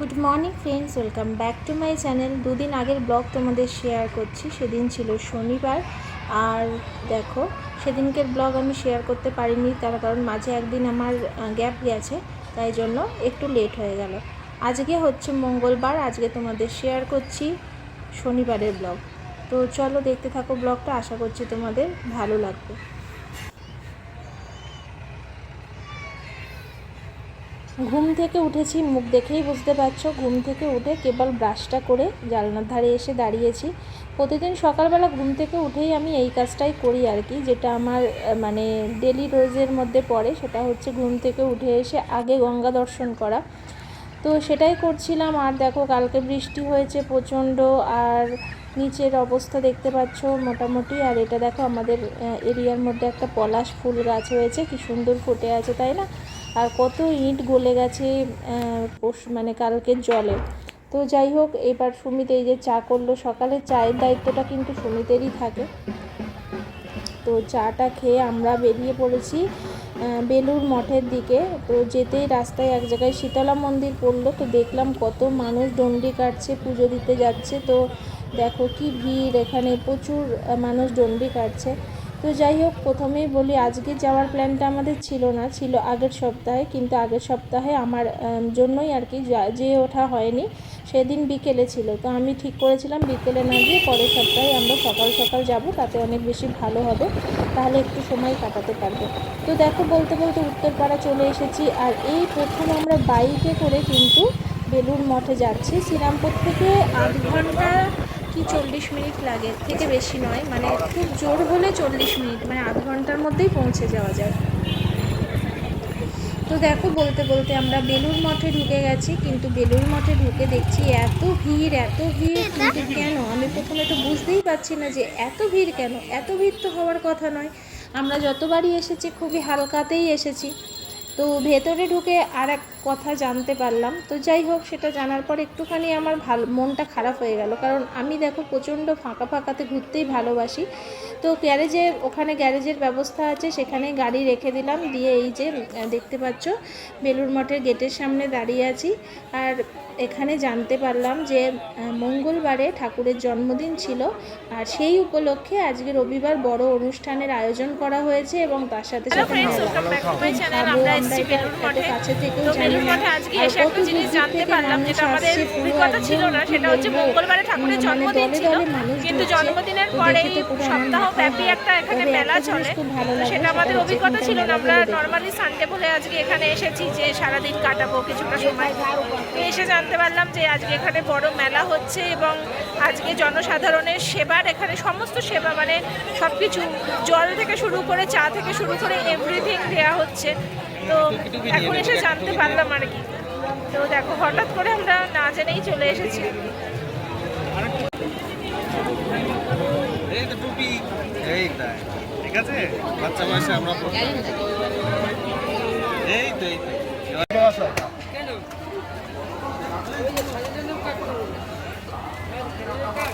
Good morning friends welcome back to my channel দুদিন আগের blog তোমাদের শেয়ার করছি। সেদিন ছিল শনিবার। আর দেখো, সেদিনকের ব্লগ আমি শেয়ার করতে পারিনি, তার কারণ মাঝে একদিন আমার গ্যাপ গেছে, তাই জন্য একটু লেট হয়ে গেল। আজকে হচ্ছে মঙ্গলবার, আজকে তোমাদের শেয়ার করছি শনিবারের ব্লগ তো চলো দেখতে থাকো ব্লগটা আশা করছি তোমাদের ভালো লাগবে। ঘুম থেকে উঠেছি, মুখ দেখেই বুঝতে পারছ। ঘুম থেকে উঠে কেবল ব্রাশটা করে জানলার ধারে এসে দাঁড়িয়েছি। প্রতিদিন সকালবেলা ঘুম থেকে উঠেই আমি এই কাজটাই করি আর কি, যেটা আমার মানে ডেলি রোজের মধ্যে পড়ে, সেটা হচ্ছে ঘুম থেকে উঠে এসে আগে গঙ্গা দর্শন করা। তো সেটাই করছিলাম, আর দেখো কালকে বৃষ্টি হয়েছে প্রচণ্ড, আর নিচের অবস্থা দেখতে পাচ্ছ মোটামুটি। আর এটা দেখো আমাদের এরিয়ার মধ্যে একটা পলাশ ফুল গাছ হয়েছে, কি সুন্দর ফুটে আছে, তাই না? আর কত ইট গলে গেছে মানে কালকের জলে। তো যাই হোক, এবার সুমিত এই যে চা করল, সকালে চায়ের দায়িত্বটা কিন্তু সুমিতেরই থাকে। তো চাটা খেয়ে আমরা বেরিয়ে পড়েছি বেলুর মঠের দিকে। তো যেতেই রাস্তায় এক জায়গায় শীতলা মন্দির পড়ল, তো দেখলাম কত মানুষ ডন্ডি কাটছে, পুজো দিতে যাচ্ছে। তো দেখো কি ভিড়, এখানে প্রচুর মানুষ ডন্ডি কাটছে। তো যাই হোক, প্রথমেই বলি, আজকে যাওয়ার প্ল্যানটা আমাদের ছিল না, ছিল আগের সপ্তাহে, কিন্তু আগের সপ্তাহে আমার জন্যই আর কি যা- ওঠা হয়নি, সেদিন বিকেলে ছিল। তো আমি ঠিক করেছিলাম বিকেলে না গিয়ে পরের সপ্তাহে আমরা সকাল সকাল যাব, তাতে অনেক বেশি ভালো হবে। তাহলে একটু সময় কাটাতে পারব। তো দেখো, বলতে বলতে উত্তরপাড়া চলে এসেছি। আর এই প্রথম আমরা বাইকে করে কিন্তু বেলুর মঠে যাচ্ছি। শ্রীরামপুর থেকে আধ ঘণ্টা কি চল্লিশ মিনিট লাগে? থেকে বেশি নয়। মানে খুব জোর হলে চল্লিশ মিনিট মানে আধ ঘণ্টার মধ্যেই পৌঁছে যাওয়া যায়। তো দেখো, বলতে বলতে আমরা বেলুর মঠে ঢুকে গেছি, কিন্তু বেলুর মঠে ঢুকে দেখছি এত ভিড় এত ভিড়, কিন্তু কেন? আমি প্রথমে তো বুঝতেই পারছি না যে এত ভিড় কেন? এত ভিড় তো হওয়ার কথা নয়। আমরা যতবারই এসেছি, খুবই হালকাতেই এসেছি। তো ভেতরে ঢুকে আর এক কথা জানতে পারলাম। তো যাই হোক সেটা জানার পর একটুখানি আমার ভালো মনটা খারাপ হয়ে গেল। কারণ আমি দেখো প্রচণ্ড ফাঁকা ফাঁকাতে ঘুরতেই ভালোবাসি। তো গ্যারেজের ওখানে গ্যারেজের ব্যবস্থা আছে সেখানে গাড়ি রেখে দিলাম। দিয়ে এই যে দেখতে পাচ্ছ বেলুর মঠের গেটের সামনে দাঁড়িয়ে আছি। আর এখানে জানতে পারলাম যে মঙ্গলবারে ঠাকুরের জন্মদিন ছিল। আর সেই উপলক্ষে আজকে রবিবার বড় অনুষ্ঠানের আয়োজন করা হয়েছে এবং তার সাথে সাথে কাছে থেকেও। মঠে আজকে এসে একটা জিনিস জানতে পারলাম যেটা আমাদের অভিজ্ঞতা ছিল না সেটা হচ্ছে বলব, মঙ্গলবারে ঠাকুরের মানে জন্মদিন ছিল। কিন্তু জন্মদিনের পুরো সপ্তাহ ব্যাপী একটা এখানে মেলা চলে। সেটা আমাদের অভিজ্ঞতা ছিল না। আমরা নর্মালি সানডে বলে আজকে এখানে এসেছি যে সারাদিন কাটাবো কিছুটা সময়। এসে জানতে পারলাম যে আজকে এখানে বড় মেলা হচ্ছে এবং আজকে জনসাধারণের সেবার এখানে সমস্ত সেবা মানে সব কিছু জল থেকে শুরু করে চা থেকে শুরু করে এভরিথিং দেওয়া হচ্ছে। তো এখন এসে জানতে পারলাম আর কি। তো দেখো হঠাৎ করে আমরা না জেনেই চলে এসেছি। এই তো এই ঠিক আছে? বাচ্চা বয়সে আমরা এই তো এই তো।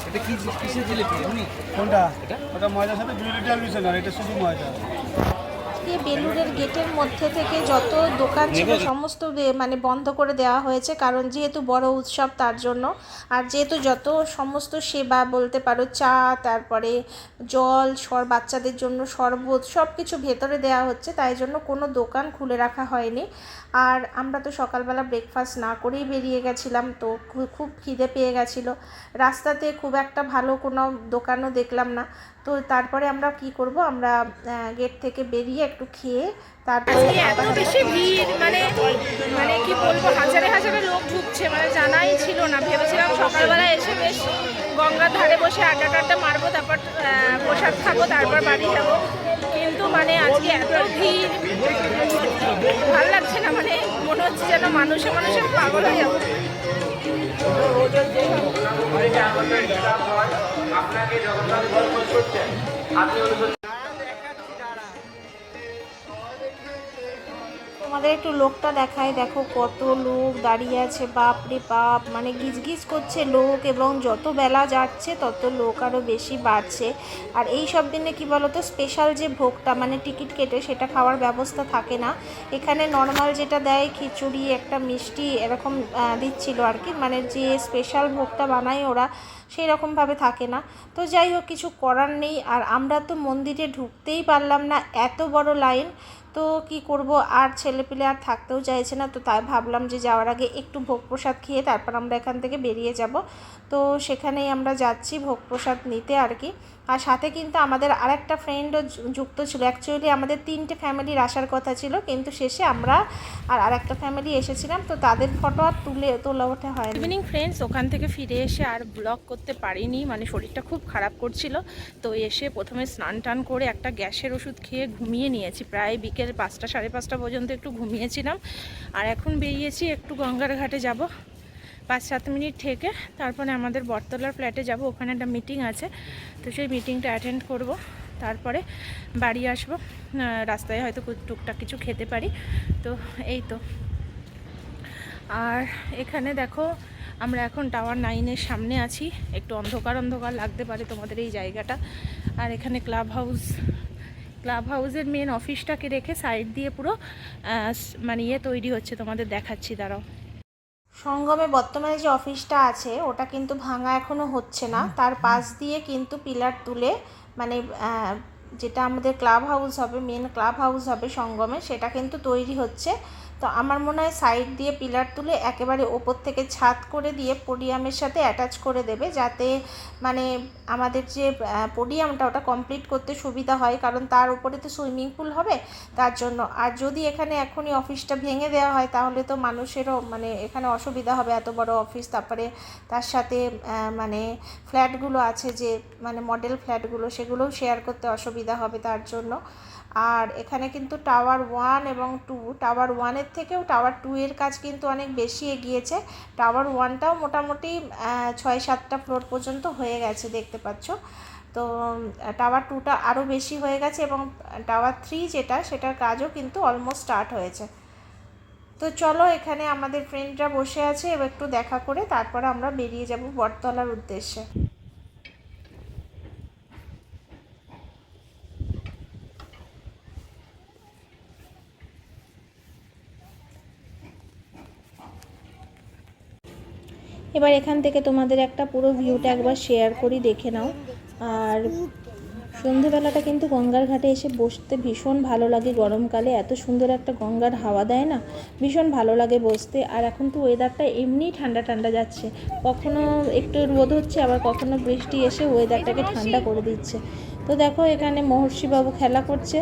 এটা কি কিসের জিলিপি? এমনি? কোনটা? ওটা ময়দার সাথে দুই লিটার মিশন আর এটা শুধু ময়দা। বেলুরের গেটের মধ্যে থেকে যত দোকান ছিল সমস্ত মানে বন্ধ করে দেওয়া হয়েছে কারণ যেহেতু বড় উৎসব তার জন্য। আর যেহেতু যত সমস্ত সেবা বলতে পারো চা তারপরে জল সর বাচ্চাদের জন্য শরবত সব কিছু ভেতরে দেওয়া হচ্ছে তাই জন্য কোনো দোকান খুলে রাখা হয়নি। আর আমরা তো সকালবেলা ব্রেকফাস্ট না করেই বেরিয়ে গেছিলাম তো খুব খিদে পেয়ে গেছিল। রাস্তাতে খুব একটা ভালো কোনো দোকানও দেখলাম না। তো তারপরে আমরা কি করব আমরা গেট থেকে বেরিয়ে একটু খেয়ে তারপরে এত বেশি ভিড় মানে মানে কি বলব হাজারে হাজারে লোক ঢুকছে মানে জানাই ছিল না। ভেবেছিলাম সকালবেলা এসে বেশ গঙ্গার ধারে বসে আড্ডা টাড্ডা মারবো তারপর প্রসাদ খাব তারপর বাড়ি যাব। কিন্তু মানে আজকে এত ভিড় ভালো লাগছে না মানে মনে হচ্ছে যেন মানুষে মানুষে পাগল হয়ে যাব। তোমার তোমাদের একটু লোকটা দেখায়, দেখো কত লোক দাঁড়িয়ে আছে বাপ রে বাপ মানে গিজগিজ করছে লোক এবং যত বেলা যাচ্ছে তত লোক আরও বেশি বাড়ছে। আর এই সব দিনে কি বলতো স্পেশাল যে ভোগটা মানে টিকিট কেটে সেটা খাওয়ার ব্যবস্থা থাকে না। এখানে নর্মাল যেটা দেয় খিচুড়ি, একটা মিষ্টি এরকম দিচ্ছিল আর কি মানে যে স্পেশাল ভোগটা বানায় ওরা সেই রকমভাবে থাকে না। তো যাই হোক, কিছু করার নেই। আর আমরা তো মন্দিরে ঢুকতেই পারলাম না, এত বড় লাইন তো কি করব? আর ছেলেপিলে আর থাকতেও চাইছে না, তো তাই ভাবলাম যে যাওয়ার আগে একটু ভোগ প্রসাদ খেয়ে তারপর আমরা এখান থেকে বেরিয়ে যাব। তো সেখানেই আমরা যাচ্ছি ভোগ প্রসাদ নিতে আর কি। আর সাথে কিন্তু আমাদের আরেকটা ফ্রেন্ডও যুক্ত ছিল। অ্যাকচুয়ালি আমাদের তিনটে ফ্যামিলির আসার কথা ছিল, কিন্তু শেষে আমরা আর আরেকটা ফ্যামিলি এসেছিলাম। তো তাদের ফটো আর তুলে, তোলা ওঠা হয় ইভিনিং ফ্রেন্ডস ওখান থেকে ফিরে এসে আর ব্লগ করতে পারিনি। মানে শরীরটা খুব খারাপ করছিল। তো এসে প্রথমে স্নান টান করে একটা গ্যাসের ওষুধ খেয়ে ঘুমিয়ে নিয়েছি। প্রায় বিকেল পাঁচটা, সাড়ে পাঁচটা পর্যন্ত একটু ঘুমিয়েছিলাম। আর এখন বেরিয়েছি, একটু গঙ্গার ঘাটে যাব। পাঁচ সাত মিনিট থেকে তারপরে আমাদের বটতলার ফ্ল্যাটে যাব, ওখানে একটা মিটিং আছে। তো সেই মিটিংটা অ্যাটেন্ড করব, তারপরে বাড়ি আসব। রাস্তায় হয়তো টুকটাক কিছু খেতে পারি। তো এই তো। আর এখানে দেখো, আমরা এখন টাওয়ার নাইনের সামনে আছি। একটু অন্ধকার অন্ধকার লাগতে পারে তোমাদের এই জায়গাটা। আর এখানে ক্লাব হাউস ক্লাব হাউসের মেন অফিসটাকে রেখে সাইড দিয়ে পুরো মানে ইয়ে তৈরি হচ্ছে তোমাদের দেখাচ্ছি, দাঁড়াও। সঙ্গমে বর্তমানে যে অফিসটা আছে, ওটা কিন্তু ভাঙা এখনও হচ্ছে না। তার পাশ দিয়ে কিন্তু পিলার তুলে মানে যেটা আমাদের ক্লাব হাউস হবে, মেন ক্লাব হাউস হবে সঙ্গমে, সেটা কিন্তু তৈরি হচ্ছে। তো আমার মনে হয় সাইড দিয়ে পিলার তুলে একেবারে ওপর থেকে ছাদ করে দিয়ে পোডিয়ামের সাথে অ্যাটাচ করে দেবে, যাতে মানে আমাদের যে পোডিয়ামটা ওটা কমপ্লিট করতে সুবিধা হয়, কারণ তার উপরে তো সুইমিং পুল হবে, তার জন্য। আর যদি এখানে এখনই অফিসটা ভেঙে দেওয়া হয়, তাহলে তো মানুষেরও মানে এখানে অসুবিধা হবে, এত বড় অফিস তারপরে তার সাথে মানে ফ্ল্যাটগুলো আছে যে মানে মডেল ফ্ল্যাটগুলো সেগুলোও শেয়ার করতে অসুবিধা হবে তার জন্য। আর এখানে কিন্তু টাওয়ার ওয়ান এবং টু, টাওয়ার ওয়ানের থেকেও টাওয়ার টু এর কাজ কিন্তু অনেক বেশি এগিয়েছে। টাওয়ার ওয়ানটাও মোটামুটি ছয় সাতটা ফ্লোর পর্যন্ত হয়ে গেছে দেখতে পাচ্ছ। তো টাওয়ার টুটা আরও বেশি হয়ে গেছে এবং টাওয়ার থ্রি যেটা, সেটার কাজও কিন্তু অলমোস্ট স্টার্ট হয়েছে। তো চলো এখানে আমাদের ফ্রেন্ডরা বসে আছে, এবার একটু দেখা করে তারপরে আমরা বেরিয়ে যাব বটতলার উদ্দেশ্যে। এবার এখান থেকে তোমাদের একটা পুরো ভিউটা একবার শেয়ার করি, দেখে নাও। আর সন্ধেবেলাটা কিন্তু গঙ্গার ঘাটে এসে বসতে ভীষণ ভালো লাগে গরমকালে। এত সুন্দর একটা গঙ্গার হাওয়া দেয় না? ভীষণ ভালো লাগে বসতে। আর এখন তো ওয়েদারটা এমনিই ঠান্ডা ঠান্ডা যাচ্ছে। কখনো একটু রোদ হচ্ছে, আবার কখনো বৃষ্টি এসে ওয়েদারটাকে ঠান্ডা করে দিচ্ছে। তো দেখো এখানে মহর্ষিবাবু খেলা করছে।